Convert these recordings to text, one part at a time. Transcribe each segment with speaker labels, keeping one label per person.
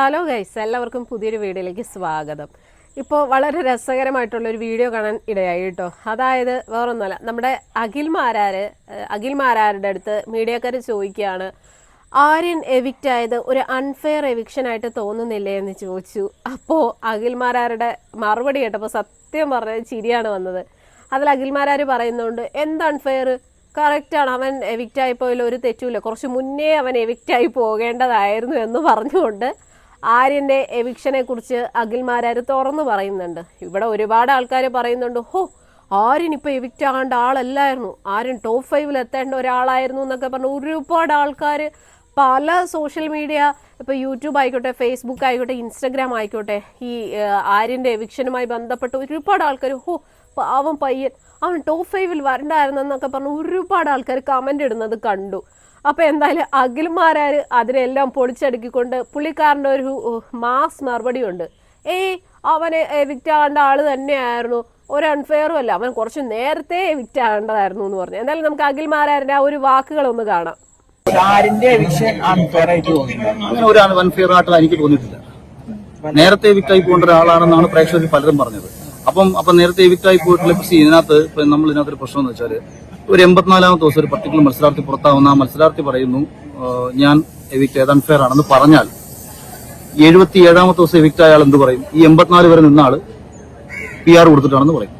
Speaker 1: Hello guys എല്ലാവർക്കും പുതിയൊരു വീഡിയോയിലേക്ക് സ്വാഗതം. ഇപ്പോൾ വളരെ രസകരമായിട്ടുള്ളൊരു വീഡിയോ കാണാൻ ഇടയായി കേട്ടോ. അതായത് വേറൊന്നുമല്ല നമ്മുടെ അഖിൽ മാരാര് അഖിൽ മാരാരുടെ അടുത്ത് മീഡിയക്കാർ ചോദിക്കുകയാണ് ആര്യൻ എവിക്റ്റ് ആയത് ഒരു അൺഫെയർ എവിക്ഷൻ ആയിട്ട് തോന്നുന്നില്ലേ? എന്ന് ചോദിച്ചു. അപ്പോൾ അഖിൽ മാരാരുടെ മറുപടി കേട്ടപ്പോൾ സത്യം പറഞ്ഞത് ചിരിയാണ് വന്നത്. അതിൽ അഖിൽ മാരാര് പറയുന്നുണ്ട് എന്ത് അൺഫെയർ കറക്റ്റാണ് അവൻ എവിക്റ്റ് ആയി പോയതിൽ ഒരു തെറ്റുമില്ല കുറച്ച് മുന്നേ അവൻ എവിക്റ്റ് ആയി പോകേണ്ടതായിരുന്നു എന്ന് പറഞ്ഞുകൊണ്ട് ആര്യന്റെ എവിക്ഷനെ കുറിച്ച് അഖിൽമാരാർ തുറന്നു പറയുന്നുണ്ട്. ഇവിടെ ഒരുപാട് ആൾക്കാർ പറയുന്നുണ്ട് ഹോ ആര്യൻ ഇപ്പോൾ എവിക്റ്റ് ആകേണ്ട ആളല്ലായിരുന്നു. ആര്യൻ ടോപ്പ് ഫൈവിൽ എത്തേണ്ട ഒരാളായിരുന്നു എന്നൊക്കെ പറഞ്ഞു ഒരുപാട് ആൾക്കാർ പല സോഷ്യൽ മീഡിയ ഇപ്പോൾ യൂട്യൂബ് ആയിക്കോട്ടെ ഫേസ്ബുക്ക് ആയിക്കോട്ടെ ഇൻസ്റ്റഗ്രാം ആയിക്കോട്ടെ ഈ ആര്യന്റെ എവിക്ഷനുമായി ബന്ധപ്പെട്ട് ഒരുപാട് ആൾക്കാർ ഹോ പാവം പയ്യൻ അവൻ ടോപ്പ് ഫൈവിൽ വരണ്ടായിരുന്നെന്നൊക്കെ പറഞ്ഞ് ഒരുപാട് ആൾക്കാർ കമന്റ് ഇടുന്നത് കണ്ടു. അപ്പോൾ എന്തായാലും അഖിൽമാരാർ അതിനെല്ലാം പൊളിച്ചടുക്കിക്കൊണ്ട് പുള്ളിക്കാരന്റെ ഒരു മാസ് മറുപടി ഉണ്ട് ഏയ് അവനെ എവിക്റ്റ് ആകേണ്ട ആൾ തന്നെയായിരുന്നു. ഒരു അൺഫെയറും അല്ല. അവൻ കുറച്ച് നേരത്തെ എവിക്റ്റ് ആകേണ്ടതായിരുന്നു എന്ന് പറഞ്ഞു. എന്തായാലും നമുക്ക് അഖിൽമാരാരുടെ ആ ഒരു വാക്കുകളൊന്ന് കാണാം.
Speaker 2: ആരിന്റെ വിഷയം അൺഫെയർ
Speaker 3: അങ്ങനെ ഒരു അൺഫെയർ ആയിട്ട് എനിക്ക് തോന്നിയിട്ടില്ല. നേരത്തെ വിക്റ്റായി പോകേണ്ട ഒരാളാണെന്നാണ് പ്രേക്ഷകർ പലരും പറഞ്ഞത്. അപ്പം അപ്പൊ നേരത്തെ എവിക്റ്റായി പോയിട്ടുള്ള ഇതിനകത്ത് നമ്മൾ ഇതിനകത്ത് ഒരു പ്രശ്നം എന്ന് വെച്ചാൽ ഒരു എൺപത്തിനാലാമത്തെ ദിവസം ഒരു പർട്ടിക്കുലർ മത്സരാർത്ഥി പുറത്താവുന്ന ആ മത്സരാർത്ഥി പറയുന്നു ഞാൻ എവിക്റ്റ് ചെയ്ത് അൺഫെയർ ആണെന്ന് പറഞ്ഞാൽ എഴുപത്തി ഏഴാമത്തെ ദിവസം എവിക്റ്റ് അയാൾ എന്ത് പറയും? ഈ എൺപത്തിനാല് വരെ നിന്ന ആൾ പി ആർ കൊടുത്തിട്ടാണെന്ന് പറയും.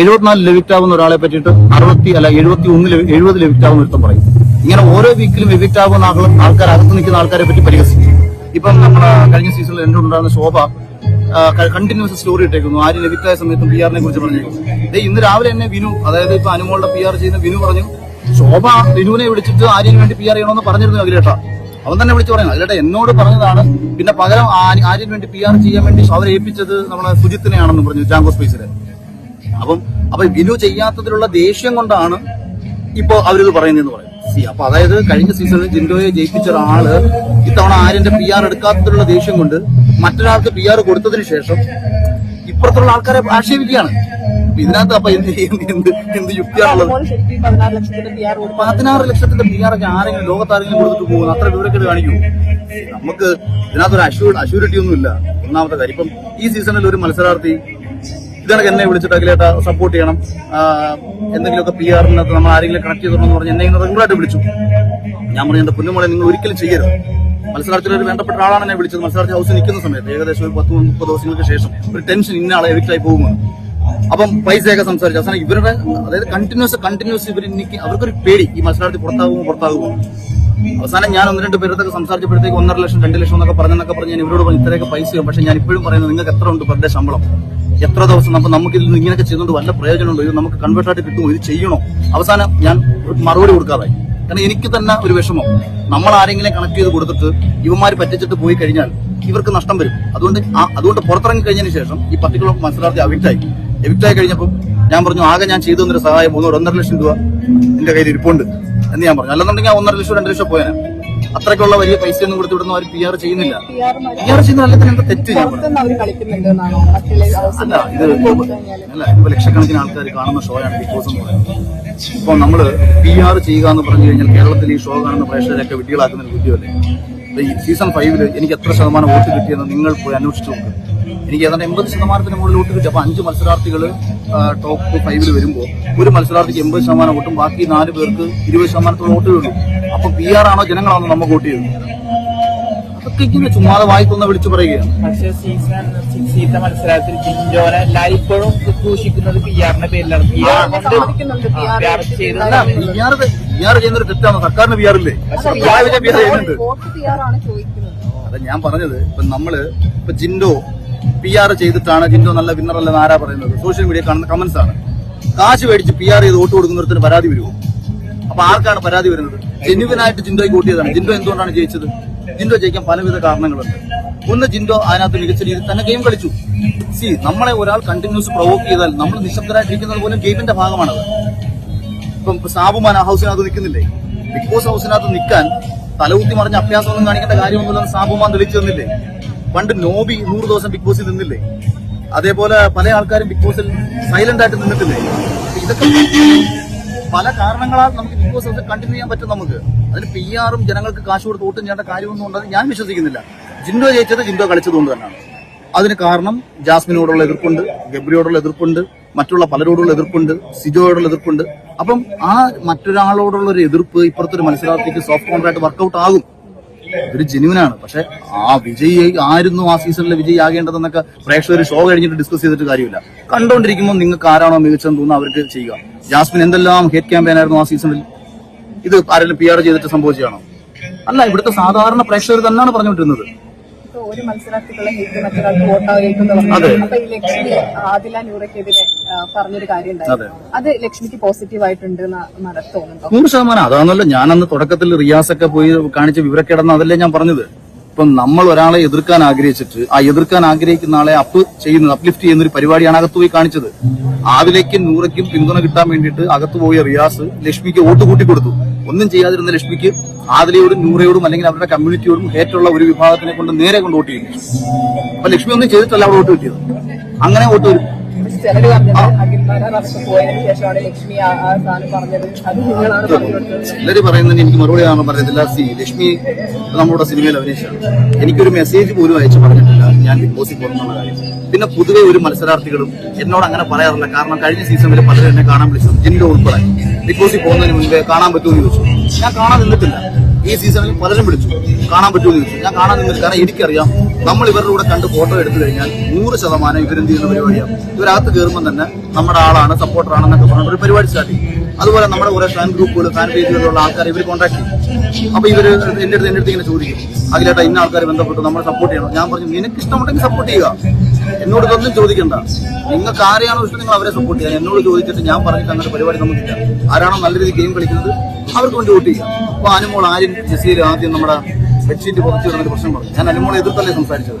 Speaker 3: എഴുപത്തിനാല് ലെവിക്റ്റ് ആവുന്ന ഒരാളെ പറ്റിയിട്ട് അറുപത്തി അല്ല എഴുപത്തി ഒന്നിൽ എഴുപത് ലെവിക്റ്റ് ആവുന്ന ഒരുത്തം പറയും. ഇങ്ങനെ ഓരോ വീക്കിലും എവിക്റ്റ് ആവുന്ന ആൾക്കാർ അകത്ത് നിൽക്കുന്ന ആൾക്കാരെ പറ്റി പരിഹസിക്കും. ഇപ്പം നമ്മുടെ കഴിഞ്ഞ സീസണിൽ എന്റെ ഉണ്ടാകുന്ന ശോഭ കണ്ടിന്യൂസ് സ്റ്റോറി ഇട്ടേക്കുന്നു. ആര് ലഭിക്കായ സമയത്തും പി ആറിനെ കുറിച്ച് പറഞ്ഞേക്കുന്നു ഇന്ന് രാവിലെ തന്നെ വിനു അതായത് ഇപ്പൊ അനുമോളുടെ പി ആർ ചെയ്യുന്ന വിനു പറഞ്ഞു ശോഭ വിനുവിനെ വിളിച്ചിട്ട് ആര്യന് വേണ്ടി പി ആർ ചെയ്യണമെന്ന് പറഞ്ഞിരുന്നു അഖിലേട്ട. അവൻ തന്നെ വിളിച്ചു പറയുന്നത് അഖിലേട്ട എന്നോട് പറഞ്ഞതാണ്. പിന്നെ പകരം ആര്യന് വേണ്ടി പി ആർ ചെയ്യാൻ വേണ്ടി അവരെ ഏൽപ്പിച്ചത് നമ്മളെ സുജിത്തിനെയാണെന്ന് പറഞ്ഞു ജാങ്കോ സ്പേസിലെ അപ്പം അപ്പൊ വിനു ചെയ്യാത്തതിലുള്ള ദേഷ്യം കൊണ്ടാണ് ഇപ്പൊ അവരിത് പറയുന്നതെന്ന് പറയും സി അപ്പൊ അതായത് കഴിഞ്ഞ സീസണിൽ ജിൻഡോയെ ജയിപ്പിച്ച ഒരാൾ ഇത്തവണ ആര്യന്റെ പി ആർ എടുക്കാത്തതിലുള്ള ദേഷ്യം കൊണ്ട് മറ്റൊരാൾക്ക് പി ആർ കൊടുത്തതിന് ശേഷം ഇപ്പുറത്തുള്ള ആൾക്കാരെ ആക്ഷേപിക്കുകയാണ്. ഇതിനകത്ത് അപ്പൊ എന്ത് എന്ത് എന്ത് യുക്തിയാണുള്ളത്
Speaker 2: പതിനാറ് ലക്ഷത്തിന്റെ പി ആർ
Speaker 3: ഒക്കെ ആരെങ്കിലും ലോകത്താരെങ്കിലും കൊടുത്തിട്ട് പോകുന്നു അത്ര വിവരക്കേട് കാണിക്കൂ. നമുക്ക് ഇതിനകത്തൊരു ഒരു അഷ്യൂരിറ്റി ഒന്നുമില്ല ഒന്നാമത്തെ കാര്യം. ഇപ്പം ഈ സീസണിൽ ഒരു മത്സരാർത്ഥി ഇതണക്ക് എന്നെ വിളിച്ചിട്ട് അഖിലേട്ട സപ്പോർട്ട് ചെയ്യണം. എന്തെങ്കിലുമൊക്കെ പി ആറിനകത്ത് നമ്മൾ ആരെങ്കിലും കണക്ട് ചെയ്തിട്ടുണ്ടെന്ന് പറഞ്ഞ് എന്നെ ഇങ്ങനെ റെഗുലർ ആയിട്ട് വിളിച്ചു. ഞാൻ പറഞ്ഞു എന്റെ പൊന്നുമോളെ നിങ്ങൾ ഒരിക്കലും ചെയ്യരുത്. മത്സരാർത്ഥിയിൽ ഒരു വേണ്ടപ്പെട്ട ആളാണ് എന്നെ വിളിച്ചത്. മത്സരാർത്ഥി ഹൗസിൽ നിൽക്കുന്ന സമയത്ത് ഏകദേശം ഒരു പത്ത് മുപ്പത് ദിവസങ്ങൾക്ക് ശേഷം ഒരു ടെൻഷൻ ഇന്ന ആളെ എവിക്റ്റായി പോകുമെന്ന് അപ്പം പൈസയൊക്കെ സംസാരിച്ചു. അവസാനം ഇവരുടെ അതായത് കണ്ടിന്യൂസ് കണ്ടിന്യൂസ് ഇവർ എനിക്ക് അവർക്കൊരു പേടി. ഈ മത്സരാർത്ഥി പുറത്താകുമോ പുറത്താകുമോ? അവസാനം ഞാൻ ഒന്ന് രണ്ട് പേരത്തൊക്കെ സംസാരിച്ചപ്പോഴത്തേക്ക് ഒന്നര ലക്ഷം രണ്ട് ലക്ഷം എന്നൊക്കെ പറഞ്ഞെന്നൊക്കെ പറഞ്ഞ് ഞാൻ ഇവരോട് പറഞ്ഞു ഇത്രയൊക്കെ പൈസ പക്ഷെ ഞാൻ ഇപ്പോഴും പറയുന്നത് നിങ്ങൾക്ക് എത്ര ഉണ്ട് പെർ ശമ്പളം? എത്ര ദിവസം നമുക്ക് നമുക്ക് ഇതിൽ നിന്ന് ഇങ്ങനെയൊക്കെ ചെയ്യുന്നത് വല്ല പ്രയോജനമുണ്ടോ? ഇത് നമുക്ക് കൺവേർട്ട് ആയിട്ട് കിട്ടുമോ? ഇത് ചെയ്യണോ? അവസാനം ഞാൻ മറുപടി കൊടുക്കാതായി. കാരണം എനിക്ക് തന്നെ ഒരു വിഷമം. നമ്മൾ ആരെങ്കിലും കണക്ട് ചെയ്ത് കൊടുത്തിട്ട് ഇവന്മാർ പറ്റിച്ചിട്ട് പോയി കഴിഞ്ഞാൽ ഇവർക്ക് നഷ്ടം വരും. അതുകൊണ്ട് അതുകൊണ്ട് പുറത്തിറങ്ങി കഴിഞ്ഞതിന് ശേഷം ഈ പർട്ടിക്കുലർ മത്സരാർത്ഥി അവിക്റ്റായി എവിക്റ്റായി കഴിഞ്ഞപ്പോൾ ഞാൻ പറഞ്ഞു ആകെ ഞാൻ ചെയ്തു തന്നൊരു സഹായം മൂന്നോ ഒന്നര ലക്ഷം രൂപ എന്റെ കയ്യിൽ ഇരിപ്പുണ്ട് എന്ന് ഞാൻ പറഞ്ഞു. അല്ലെന്നുണ്ടെങ്കിൽ ഒന്നര ലക്ഷം രണ്ട് ലക്ഷം പോയാൽ അത്രയ്ക്കുള്ള വലിയ പൈസ ഒന്നും കൊടുത്തു വിടുന്ന ആരും പി ആർ ചെയ്യുന്നില്ല.
Speaker 2: പി ആർ
Speaker 3: ചെയ്യുന്ന അല്ലെങ്കിൽ എന്താ തെറ്റ്
Speaker 2: അവർ
Speaker 3: അല്ല ഇത് അല്ല ഇപ്പൊ ലക്ഷക്കണക്കിന് ആൾക്കാർ കാണുന്ന ഷോയാണ് ബിഗ് ബോസ് എന്ന് പറയുന്നത്. ഇപ്പൊ നമ്മൾ പി ആർ ചെയ്യുക എന്ന് പറഞ്ഞു കഴിഞ്ഞാൽ കേരളത്തിൽ ഈ ഷോ കാണുന്ന പ്രേക്ഷകരൊക്കെ വിഡ്ഢികളാക്കുന്ന ഒരു ബുദ്ധിയല്ലേ സീസൺ ഫൈവിൽ എനിക്ക് എത്ര ശതമാനം വോട്ട് കിട്ടിയെന്ന് നിങ്ങൾ പോയി അന്വേഷിച്ചു നോക്ക്. എനിക്ക് ഏതാണ്ട് എൺപത് ശതമാനത്തിന് മുകളിൽ വോട്ട് കിട്ടി അപ്പോൾ അഞ്ച് മത്സരാർത്ഥികൾ ടോപ്പ് ഫൈവിൽ വരുമ്പോൾ ഒരു മത്സരാർത്ഥിക്ക് എൺപത് ശതമാനം വോട്ടും ബാക്കി നാല് പേർക്ക് ഇരുപത് ശതമാനത്തോളം വോട്ട് കിട്ടും അപ്പൊ പി ആർ ആണോ ജനങ്ങളാണോ നമ്മൾ വോട്ട് ചെയ്യുന്നത് അതൊക്കെ ഇങ്ങനെ ചുമ്മാതെ വായിക്കുന്ന വിളിച്ചു പറയുകയാണ്
Speaker 2: പക്ഷേ സീസൺ സിക്സീത്തെ മത്സരത്തിൽ ജിൻജോനെ എല്ലാവരും ഇപ്പോഴും ദൂഷിക്കുന്നത് പി ആറിന്റെ പേരിലാണ് P R P R
Speaker 3: R ചെയ്യുന്നൊരു തെറ്റാണ് സർക്കാരിന് പി വിജയൻ പി ആർ ചെയ്യുന്നുണ്ട് അതാ ഞാൻ പറഞ്ഞത് ഇപ്പൊ നമ്മൾ ഇപ്പൊ ജിൻഡോ പി ആർ ചെയ്തിട്ടാണ് ജിൻഡോ നല്ല വിന്നർ അല്ലെന്ന് ആരാ പറയുന്നത്? സോഷ്യൽ മീഡിയ കാണുന്ന കമന്റ്സ് ആണ്. കാശ് മേടിച്ച് പി ആർ ചെയ്ത് വോട്ട് കൊടുക്കുന്നവർക്ക് പരാതി വരുമോ? അപ്പൊ ആർക്കാണ് പരാതി വരുന്നത്? ജെന്യുവിനായിട്ട് ജിൻഡോയ്ക്ക് വോട്ട് ചെയ്തതാണ്. ജിൻഡോ എന്തുകൊണ്ടാണ് ജയിച്ചത്? ജിൻഡോ ജയിക്കാൻ പലവിധ കാരണങ്ങളുണ്ട്. ഒന്ന് ജിൻഡോ അതിനകത്ത് മികച്ച രീതിയിൽ തന്നെ ഗെയിം കളിച്ചു. സി നമ്മളെ ഒരാൾ കണ്ടിന്യൂസ് പ്രൊവോക്ക് ചെയ്താൽ നമ്മൾ നിശബ്ദരായിട്ടിരിക്കുന്നത് പോലും ഗെയിമിന്റെ ഭാഗമാണത്. ഇപ്പം സാബുമാൻ ആ ഹൗസിനകത്ത് നിൽക്കുന്നില്ലേ? ബിഗ് ബോസ് ഹൗസിനകത്ത് നിൽക്കാൻ തലകുത്തി മറിഞ്ഞ അഭ്യാസമൊന്നും കാണിക്കേണ്ട കാര്യമൊന്നുമില്ലെന്ന് സാബുമാൻ തെളിച്ചു തന്നില്ലേ? പണ്ട് നോബി നൂറ് ദിവസം ബിഗ് ബോസിൽ നിന്നില്ലേ? അതേപോലെ പല ആൾക്കാരും ബിഗ് ബോസിൽ സൈലന്റ് ആയിട്ട് നിന്നിട്ടില്ലേ? ഇതൊക്കെ പല കാരണങ്ങളാൽ നമുക്ക് ബിഗ് ബോസ് കണ്ടിന്യൂ ചെയ്യാൻ പറ്റും നമുക്ക്. അതിന് പി ആറും ജനങ്ങൾക്ക് കാശ് കൊടുത്ത് വോട്ടും ചെയ്യേണ്ട കാര്യമൊന്നും ഉണ്ടെന്ന് ഞാൻ വിശ്വസിക്കുന്നില്ല. ജിൻഡോ ജയിച്ചത് ജിൻഡോ കളിച്ചതുകൊണ്ട് തന്നെയാണ്. അതിന് കാരണം ജാസ്മിനോടുള്ള എതിർപ്പുണ്ട് ഗബ്രിയോടുള്ള എതിർപ്പുണ്ട് മറ്റുള്ള പലരോടുള്ള എതിർപ്പുണ്ട് സിജോയോടുള്ള എതിർപ്പുണ്ട്. അപ്പം ആ മറ്റൊരാളോടുള്ള ഒരു എതിർപ്പ് ഇപ്പുറത്തൊരു മത്സരാർത്ഥിക്ക് സോഫ്റ്റ് കോൺട്രാക്ട് വർക്കൗട്ട് ആകും. ഇതൊരു ജെന്യൂനാണ് പക്ഷെ ആ വിജയി ആയിരുന്നു ആ സീസണിലെ വിജയി ആകേണ്ടതെന്നൊക്കെ പ്രേക്ഷകർ ഷോ കഴിഞ്ഞിട്ട് ഡിസ്കസ് ചെയ്തിട്ട് കാര്യമില്ല. കണ്ടുകൊണ്ടിരിക്കുമ്പോൾ നിങ്ങൾക്ക് ആരാണോ മികച്ചെന്ന് തോന്നുന്നു അവർക്ക് ചെയ്യുക. ജാസ്മിൻ എന്തെല്ലാം ഹേറ്റ് ക്യാമ്പയിൻ ആയിരുന്നു ആ സീസണിൽ ഇത് ആരെങ്കിലും പി ആർ ചെയ്തിട്ട് സംഭവിച്ചതാണോ? അല്ല ഇവിടുത്തെ സാധാരണ പ്രേക്ഷകർ തന്നെയാണ് പറഞ്ഞുകൊണ്ടിരുന്നത്.
Speaker 4: ഒരു മത്സരാർത്ഥികളെ മറ്റൊരാൾക്ക്
Speaker 3: അതെ.
Speaker 4: അപ്പൊ ഈ ലക്ഷ്മി ആദില നൂറയ്ക്കെതിരെ ആ, പറഞ്ഞൊരു കാര്യം ഉണ്ടായിരുന്നു അത് ലക്ഷ്മിക്ക് പോസിറ്റീവ് ആയിട്ടുണ്ട്
Speaker 3: നൂറ് ശതമാനം. അതാണല്ലോ ഞാൻ അന്ന് തുടക്കത്തിൽ റിയാസൊക്കെ പോയി കാണിച്ച വിവരക്കേടെന്ന് അതല്ലേ ഞാൻ പറഞ്ഞത്. ഇപ്പം നമ്മൾ ഒരാളെ എതിർക്കാൻ ആഗ്രഹിച്ചിട്ട് ആ എതിർക്കാൻ ആഗ്രഹിക്കുന്ന ആളെ അപ്പ് ചെയ്യുന്നത് അപ്ലിഫ്റ്റ് ചെയ്യുന്ന ഒരു പരിപാടിയാണ് അകത്ത് പോയി കാണിച്ചത്. ആദിലേക്കും നൂറയ്ക്കും പിന്തുണ കിട്ടാൻ വേണ്ടിയിട്ട് അകത്ത് പോയ റിയാസ് ലക്ഷ്മിക്ക് വോട്ട് കൂട്ടി കൊടുത്തു ഒന്നും ചെയ്യാതിരുന്ന ലക്ഷ്മിക്ക് ആദിലയോടും നൂറയോടും അല്ലെങ്കിൽ അവരുടെ കമ്മ്യൂണിറ്റിയോടും ഹേറ്റുള്ള ഒരു വിഭാഗത്തിനെ കൊണ്ട് നേരെ കൊണ്ട് വോട്ട് ചെയ്യും അപ്പൊ ലക്ഷ്മി ഒന്നും ചെയ്തിട്ടല്ല അവിടെ വോട്ട് കിട്ടിയത്. അങ്ങനെ വോട്ട് വരും.
Speaker 4: ചിലര് പറഞ്ഞത് പോയതിനു ശേഷമാണ് ലക്ഷ്മി ആ ആ പറഞ്ഞത്. അത് നിങ്ങളാണ് പറഞ്ഞു കൊടുത്തത്
Speaker 3: ചിലര് പറയുന്നതിന് എനിക്ക് മറുപടി കാണാൻ പറയത്തില്ല സി ലക്ഷ്മി നമ്മുടെ സിനിമയിൽ അഭിനയിച്ചാണ് എനിക്കൊരു മെസ്സേജ് പോലും അയച്ചു പറഞ്ഞിട്ടില്ല. ഞാൻ ബിഗ് ബോസിൽ പോകുന്ന കാര്യം. പിന്നെ പൊതുവെ ഒരു മത്സരാർത്ഥികളും എന്നോട് അങ്ങനെ പറയാറില്ല. കാരണം കഴിഞ്ഞ സീസണിൽ പലരും എന്നെ കാണാൻ വിളിച്ചത് എന്റെ ഉൾപ്പെടെ. ബിഗ് ബോസിൽ പോകുന്നതിന് മുൻപേ കാണാൻ പറ്റുമെന്ന് ചോദിച്ചു. ഞാൻ കാണാൻ നിന്നിട്ടില്ല. ഈ സീസണിൽ പലരും വിളിച്ചു. കാണാൻ പറ്റുമെന്ന് ചോദിച്ചു. ഞാൻ കാണാൻ നിന്നില്ല കാരണം എനിക്കറിയാം. നമ്മൾ ഇവരുടെ കൂടെ കണ്ട് ഫോട്ടോ എടുത്തു കഴിഞ്ഞാൽ നൂറ് ശതമാനം ഇവരെന്ത് ചെയ്യുന്ന പരിപാടിയാണ് ഇവരകത്ത് കയറുമ്പോൾ തന്നെ നമ്മുടെ ആളാണ് സപ്പോർട്ടറാണെന്നൊക്കെ പറഞ്ഞ ഒരു പരിപാടി സ്റ്റാർട്ട് ചെയ്യും അതുപോലെ നമ്മുടെ കുറെ ഫാൻ ഗ്രൂപ്പുകൾ ഫാൻ പേജുകളിലുള്ള ആൾക്കാർ ഇവർ കോൺടാക്ട് ചെയ്യും അപ്പൊ ഇവർ എന്റെ അടുത്ത് എന്റെ അടുത്ത് ഇങ്ങനെ ചോദിക്കും. അതിലേട്ടാ ഇന്ന ആൾക്കാർ ബന്ധപ്പെട്ട് നമ്മൾ സപ്പോർട്ട് ചെയ്യണം. ഞാൻ പറഞ്ഞു നിനക്ക് ഇഷ്ടമുണ്ടെങ്കിൽ സപ്പോർട്ട് ചെയ്യുക. എന്നോട് ഇതൊന്നും ചോദിക്കണ്ട. നിങ്ങൾക്ക് ആരെയാണോ ഇഷ്ടം നിങ്ങൾ അവരെ സപ്പോർട്ട് ചെയ്യാൻ എന്നോട് ചോദിച്ചിട്ട് ഞാൻ പറഞ്ഞിട്ട് അങ്ങനെ പരിപാടി നമുക്കില്ല. ആരാണോ നല്ല രീതിയിൽ ഗെയിം കളിക്കുന്നത് അവർക്ക് വേണ്ടി വോട്ട് ചെയ്യുക. അപ്പോൾ അനുമോൾ ആര്യൻ ജസീൽ ആദ്യം നമ്മുടെ ബെഡ്ഷീറ്റ് പുറത്തു വരുന്ന പ്രശ്നം പറഞ്ഞു. ഞാൻ അനുമോളെ എതിർത്തല്ലേ സംസാരിച്ചത്?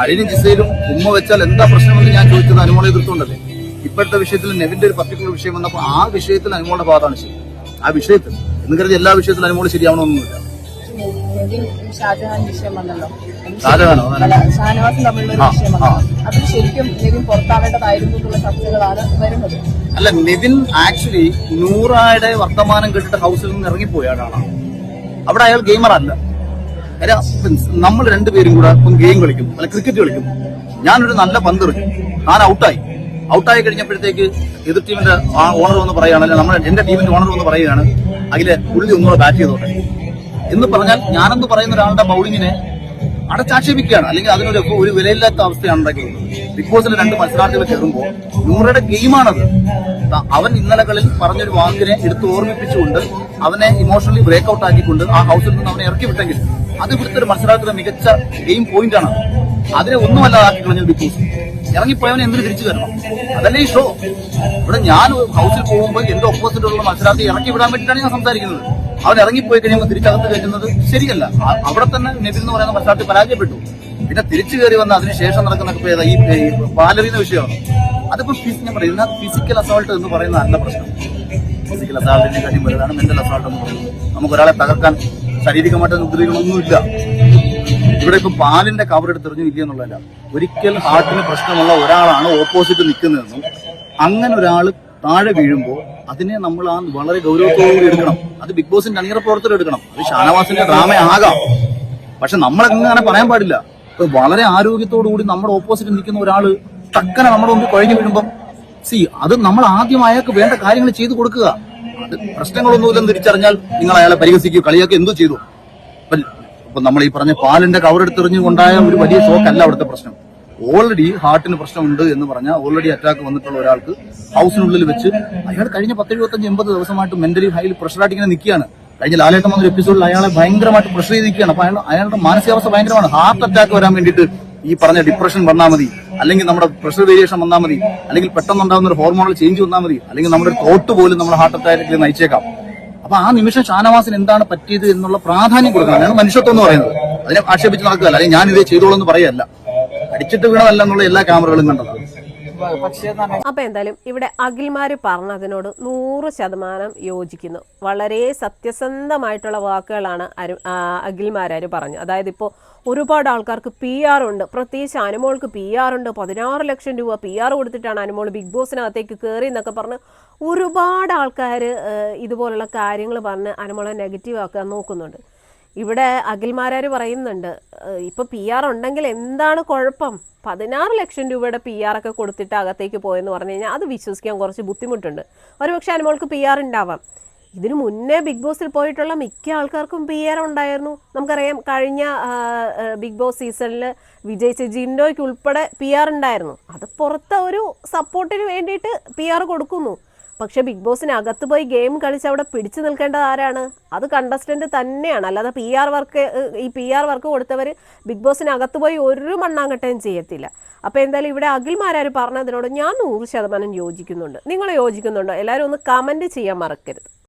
Speaker 3: ആര്യനും ജിസയിലും ഉമ്മ വെച്ചാൽ എന്താ പ്രശ്നമെന്ന് ഞാൻ ചോദിച്ചത് അനുമോളെ എതിർത്തുകൊണ്ടല്ലേ ഇപ്പോഴത്തെ വിഷയത്തിൽ നെവിന്റെ ഒരു പർട്ടിക്കുലർ വിഷയം വന്നപ്പോൾ ആ വിഷയത്തിൽ അനുമോളുടെ ഭാഗത്താണ് ശരി. ആ വിഷയത്തിൽ. എന്ന് കരുതി എല്ലാ വിഷയത്തിലും അനുമോൾ ശരിയാവണമെന്നൊന്നുമില്ല.
Speaker 4: നിവിൻ ഷാജഹാൻ വിഷയം വന്നല്ലോ
Speaker 3: ഷാജഹാനോ?
Speaker 4: അല്ല ഷാനവാസും തമ്മിലുള്ള വിഷയം
Speaker 3: ആ.
Speaker 4: വന്നു ശരിക്കും പുറത്താവേണ്ടതായിരുന്നു എന്നുള്ള ചർച്ചകളാണ് വരുന്നത്.
Speaker 3: അല്ല നിതിൻ ആക്ച്വലി നൂറായുടെ വർത്തമാനം കേട്ടിട്ട് ഹൗസിൽ നിന്ന് ഇറങ്ങിപ്പോയാടാണ് അവിടെ അയാൾ ഗെയിമർ അല്ല. നമ്മൾ രണ്ടുപേരും കൂടെ ഇപ്പം ഗെയിം കളിക്കും അല്ല ക്രിക്കറ്റ് കളിക്കും. ഞാനൊരു നല്ല പന്ത് എറിഞ്ഞു ഞാൻ ഔട്ടായി. ഔട്ടായി കഴിഞ്ഞപ്പോഴത്തേക്ക് എതിർ ടീമിന്റെ ഓണർ വന്ന് പറയുകയാണ് അല്ലെങ്കിൽ നമ്മുടെ എന്റെ ടീമിന്റെ ഓണർ വന്ന് പറയുകയാണ് അതിലെ പുള്ളി ഒന്നുകൂടെ ബാറ്റ് ചെയ്തോട്ടെ. എന്ന് പറഞ്ഞാൽ ഞാനെന്ന് പറയുന്ന ഒരാളുടെ ബൗളിങ്ങിനെ അടച്ചാക്ഷേപിക്കുകയാണ്. അല്ലെങ്കിൽ അതിനൊരു ഒരു വിലയില്ലാത്ത അവസ്ഥയാണ് ബിഗ് ബോസിൽ രണ്ട് മത്സരാർത്ഥികൾ കയറുമ്പോൾ നൂറയുടെ ഗെയിമാണത് അവൻ ഇന്നലകളിൽ പറഞ്ഞൊരു വാക്കിനെ എടുത്ത് ഓർമ്മിപ്പിച്ചുകൊണ്ട് അവനെ ഇമോഷണലി ബ്രേക്ക് ഔട്ട് ആക്കിക്കൊണ്ട് ആ ഹൗസിൽ നിന്ന് അവനെ ഇറക്കി വിട്ടെങ്കിൽ അത് ഇവിടുത്തെ ഒരു മത്സരാർത്ഥിയുടെ മികച്ച ഗെയിം പോയിന്റ് ആണ് ഒന്നും അല്ലാതാക്കി കളഞ്ഞു ബിഗ് ബോസ് ഇറങ്ങിപ്പോയവനെ എന്തിനു തിരിച്ചു തരണം? അതല്ലേ ഈ ഷോ ഇവിടെ ഞാൻ ഹൗസിൽ പോകുമ്പോൾ എന്റെ ഓപ്പോസിറ്റുള്ള മത്സരാർത്ഥി ഇറക്കി വിടാൻ വേണ്ടിയിട്ടാണ് ഞാൻ സംസാരിക്കുന്നത്. അവൻ ഇറങ്ങിപ്പോയി കഴിയുമ്പോൾ തിരിച്ചകത്ത് കയറ്റുന്നത് ശരിയല്ല. അവിടെ തന്നെ നെബിൽ എന്ന് പറയുന്ന മത്സരാർത്ഥി പരാജയപ്പെട്ടു. പിന്നെ തിരിച്ചു കയറി വന്ന അതിനുശേഷം നടക്കുന്ന ഈ പാലറിയുന്ന വിഷയമാണ്? അതിപ്പോ ഞാൻ പറയുന്നത് ഫിസിക്കൽ അസോൾട്ട് എന്ന് പറയുന്ന നല്ല പ്രശ്നം. ഫിസിക്കൽ അസോൾട്ടിന്റെ കാര്യം വലുതാണ് മെന്റൽ അസോൾട്ട് എന്ന് പറയുന്നത്. നമുക്ക് ഒരാളെ തകർക്കാൻ ശാരീരികമായിട്ട് ഉപദ്രവിക്കണമൊന്നുമില്ല ഇവിടെ ഇപ്പൊ പാലിന്റെ കവർ എടുത്തെറിഞ്ഞു ഇല്ല എന്നുള്ളതല്ല. ഒരിക്കൽ ഹാർട്ടിന് പ്രശ്നമുള്ള ഒരാളാണ് ഓപ്പോസിറ്റ് നിൽക്കുന്നതെന്നും അങ്ങനെ ഒരാൾ താഴെ വീഴുമ്പോൾ അതിനെ നമ്മൾ ആ വളരെ ഗൗരവത്തോടുകൂടി എടുക്കണം. അത് ബിഗ് ബോസിന്റെ അണിയറ പ്രവർത്തനം എടുക്കണം. അത് ഷാനവാസിന്റെ ഡ്രാമ ആകാം. പക്ഷെ നമ്മൾ അങ്ങനെ പറയാൻ പാടില്ല. വളരെ ആരോഗ്യത്തോടു കൂടി നമ്മുടെ ഓപ്പോസിറ്റ് നിൽക്കുന്ന ഒരാൾ തക്കനെ നമ്മുടെ മുമ്പിൽ കുഴഞ്ഞു വീഴുമ്പം സി അത് നമ്മൾ ആദ്യം അയാൾക്ക് വേണ്ട കാര്യങ്ങൾ ചെയ്തു കൊടുക്കുക. അത് പ്രശ്നങ്ങളൊന്നുമില്ലെന്ന് തിരിച്ചറിഞ്ഞാൽ നിങ്ങൾ അയാളെ പരിഹസിക്കുക കളിയാക്കി എന്തോ ചെയ്തു. ഇപ്പൊ നമ്മൾ ഈ പറഞ്ഞ പാലിന്റെ കവറെടുത്തെറിഞ്ഞുകൊണ്ടായ ഒരു വലിയ ഷോക്ക് അല്ല അവിടുത്തെ പ്രശ്നം. ഓൾറെഡി ഹാർട്ടിന് പ്രശ്നമുണ്ട് എന്ന് പറഞ്ഞാൽ ഓൾറെഡി അറ്റാക്ക് വന്നിട്ടുള്ള ഒരാൾക്ക് ഹൗസിനുള്ളിൽ വെച്ച് അയാൾ കഴിഞ്ഞ പത്ത് എഴുപത്തഞ്ച് എൺപത് ദിവസമായിട്ട് മെന്റലി ഹൈലി പ്രഷറായിട്ട് ഇങ്ങനെ നിൽക്കുകയാണ്. കഴിഞ്ഞ ലാലേട്ടം വന്നൊരു എപ്പിസോഡിൽ അയാളെ ഭയങ്കരമായിട്ട് പ്രഷർ ചെയ്തിരിക്കുകയാണ്. അപ്പൊ അയാൾ അയാളുടെ മാനസികാവസ്ഥ ഭയങ്കരമാണ്. ഹാർട്ട് അറ്റാക്ക് വരാൻ വേണ്ടിയിട്ട് ഈ പറഞ്ഞ ഡിപ്രഷൻ വന്നാൽ മതി. അല്ലെങ്കിൽ നമ്മുടെ പ്രഷർ വേരിയേഷൻ വന്നാൽ മതി. അല്ലെങ്കിൽ പെട്ടെന്ന് ഉണ്ടാകുന്ന ഒരു ഹോർമോണൽ ചേഞ്ച് വന്നാൽ മതി. അല്ലെങ്കിൽ നമ്മുടെ തോട്ട് പോലും നമ്മുടെ ഹാർട്ട് അറ്റാക്കിൽ നയിച്ചേക്കാം. അപ്പൊ ആ നിമിഷം ഷാനവാസിന് എന്താണ് പറ്റിയത് എന്നുള്ള പ്രാധാന്യം കൊടുക്കണം. മനുഷ്യത്വം എന്ന് പറയുന്നത്. അതിനെ ആക്ഷേപിച്ച് നടക്കുകയല്ല. അല്ലെങ്കിൽ ഞാൻ ഇതേ ചെയ്തോളൂ എന്ന് പറയല്ല. അടിച്ചിട്ട് വീണതല്ല എന്നുള്ള എല്ലാ ക്യാമറകളും കണ്ടതാണ്.
Speaker 1: അപ്പോൾ എന്തായാലും ഇവിടെ അഖിൽമാര് പറഞ്ഞതിനോട് നൂറ് ശതമാനം യോജിക്കുന്നു. വളരെ സത്യസന്ധമായിട്ടുള്ള വാക്കുകളാണ് അരു ആ, പറഞ്ഞു. അതായത് ഇപ്പോൾ ഒരുപാട് ആൾക്കാർക്ക് പി ആർ ഉണ്ട്. പ്രത്യേകിച്ച് അനുമോൾക്ക് പി ആർ ഉണ്ട്. പതിനാറ് ലക്ഷം രൂപ പി ആർ കൊടുത്തിട്ടാണ് അനുമോൾ ബിഗ് ബോസിനകത്തേക്ക് കയറി എന്നൊക്കെ പറഞ്ഞ് ഒരുപാട് ആൾക്കാർ ഇതുപോലുള്ള കാര്യങ്ങൾ പറഞ്ഞ് അനുമോളെ നെഗറ്റീവ് ആക്കാൻ നോക്കുന്നുണ്ട്. ഇവിടെ അഖിൽമാരാർ പറയുന്നുണ്ട് ഏഹ് ഇപ്പൊ പി ആർ ഉണ്ടെങ്കിൽ എന്താണ് കുഴപ്പം? പതിനാറ് ലക്ഷം രൂപയുടെ പി ആർ ഒക്കെ കൊടുത്തിട്ട് അകത്തേക്ക് പോയെന്ന് പറഞ്ഞു കഴിഞ്ഞാൽ അത് വിശ്വസിക്കാൻ കുറച്ച് ബുദ്ധിമുട്ടുണ്ട്. ഒരുപക്ഷെ അനുമോൾക്ക് പി ആർ ഉണ്ടാവാം. ഇതിനു മുന്നേ ബിഗ് ബോസിൽ പോയിട്ടുള്ള മിക്ക ആൾക്കാർക്കും പി ആർ ഉണ്ടായിരുന്നു. നമുക്കറിയാം കഴിഞ്ഞ ബിഗ് ബോസ് സീസണിൽ വിജയിച്ച ജിൻഡോയ്ക്ക് ഉൾപ്പെടെ പി ആർ ഉണ്ടായിരുന്നു. അത് പുറത്തെ ഒരു സപ്പോർട്ടിന് വേണ്ടിയിട്ട് പി ആർ കൊടുക്കുന്നു. പക്ഷെ ബിഗ് ബോസിന് അകത്ത് പോയി ഗെയിം കളിച്ച് അവിടെ പിടിച്ചു നിൽക്കേണ്ടത് ആരാണ്? അത് കണ്ടസ്റ്റന്റ് തന്നെയാണ്. അല്ലാതെ പി ആർ വർക്ക് ഈ പി ആർ വർക്ക് കൊടുത്തവർ ബിഗ് ബോസിന് അകത്ത് പോയി ഒരു മണ്ണാങ്കട്ടയും ചെയ്യത്തില്ല. അപ്പോൾ എന്തായാലും ഇവിടെ അഖിൽമാരാർ പറഞ്ഞതിനോട് ഞാൻ നൂറ് ശതമാനം യോജിക്കുന്നുണ്ട്. നിങ്ങൾ യോജിക്കുന്നുണ്ടോ? എല്ലാവരും ഒന്ന് കമന്റ് ചെയ്യാൻ മറക്കരുത്.